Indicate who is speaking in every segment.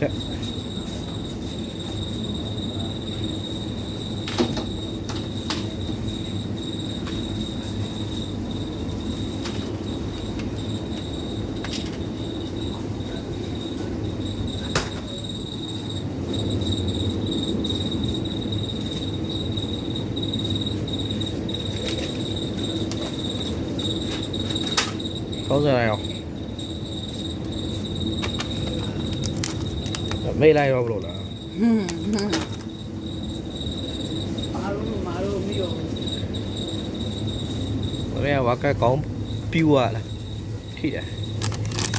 Speaker 1: ထက်ကောင်း စရာရောမေးလိုက်ရောဘလို့လား
Speaker 2: မာလို့မာလို့မရော
Speaker 1: ဘယ်ဝါကကောင်းပြူရလားထိတယ်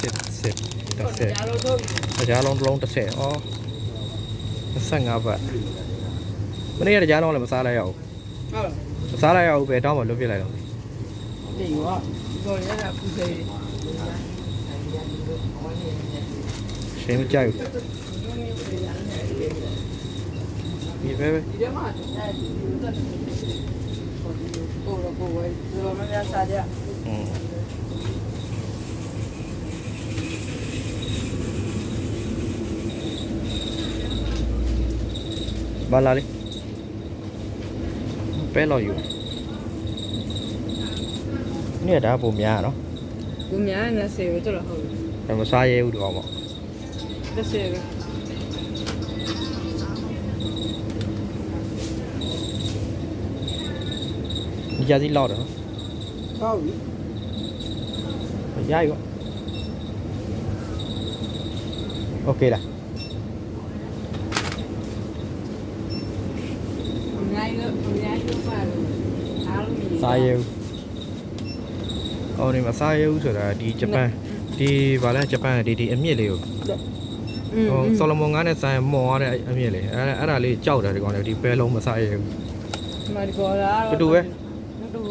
Speaker 1: စစ်စစ်
Speaker 2: ဟု
Speaker 1: တစ်
Speaker 2: တ်
Speaker 1: ဆ
Speaker 2: တယ်ယ်ကြားလို့ထုတ်
Speaker 1: တရားလုံးတ စ်လုံးတစ်ဆက်ဩ25ဘတ်မနေ့ကတရားလုံးလည်းမစားလိုက်ရအောင်
Speaker 2: ဟုတ်
Speaker 1: မစားလိုက်ရအောင်ပဲတောင်းမှလွတ်ပြလိုက်တော့
Speaker 2: တယ်ရောတော့ရတာပူစေ
Speaker 1: ရှင်းမကြိုက်ဘူးဒီပဲပဲ
Speaker 2: ဒီထဲမှာအဲဒီတက်ဟိုတော့ကိုဝဲဒီလိုမျိုးစားကြ
Speaker 1: อืมဘာလာလေပဲလို့ယူနေ့ဒါပုံများနော်
Speaker 2: ဘူးများနဲ့ဆေပဲတော်တော်ဟုတ်
Speaker 1: ဒါမစားရဲဘူးတော့ပေါ့
Speaker 2: တယ်ဆေပဲ
Speaker 1: ဒီကြစီလောက်တယ်နော်
Speaker 2: ဟုတ်ပြီ
Speaker 1: ရ
Speaker 2: ပြီပေါ့ ok
Speaker 1: đã sai yêu အော်ဒီမှာစားရဦးဆိုတာဒီဂျပန်ဒီဗာလဲဂျပန်ဒီဒီအမြင့်လေးကိုဟိုဆော်လမွန်ငါးနဲ့ဆိုင်မော်ရတဲ့အမြင့်လေးအဲ့အဲ့ဒါလေးကြောက်တာဒီကောင်လေးဒီပဲလုံးမစားရဘူးဒီ
Speaker 2: မှာဒီပေါ်လာတူတူပဲ ကို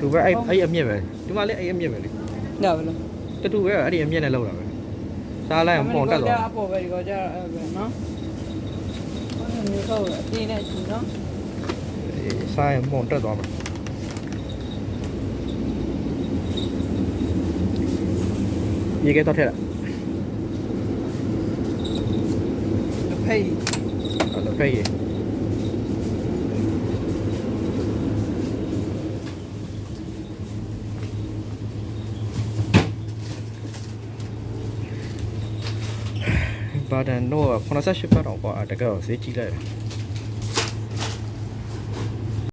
Speaker 1: တူပဲအဲ့အဲ့အမြင့်ပဲဒီမှာလေးအဲ့အမြင့်ပဲလေ
Speaker 2: ဒါပဲလို့
Speaker 1: တူတူပဲအဲ့ဒီအမြင့်နဲ့လောက်တာပဲစားလိုက်အောင်ပုံတက်သွား
Speaker 2: အပေါ်ပဲဒီကောကြအဲ့ပဲနော်အဲ့မျိုးတော့အတင်းနဲ့ချီနော်
Speaker 1: စားရင်ပုံတက်သွားမှာရေကတော့ထက်လား
Speaker 2: အဖေး
Speaker 1: အဲ့ဒါဖိတ်ရေ ဘာတန်တော့88ဘတ်တော့ကွာတကယ်တော့ဈေးကြီးလိုက်တယ်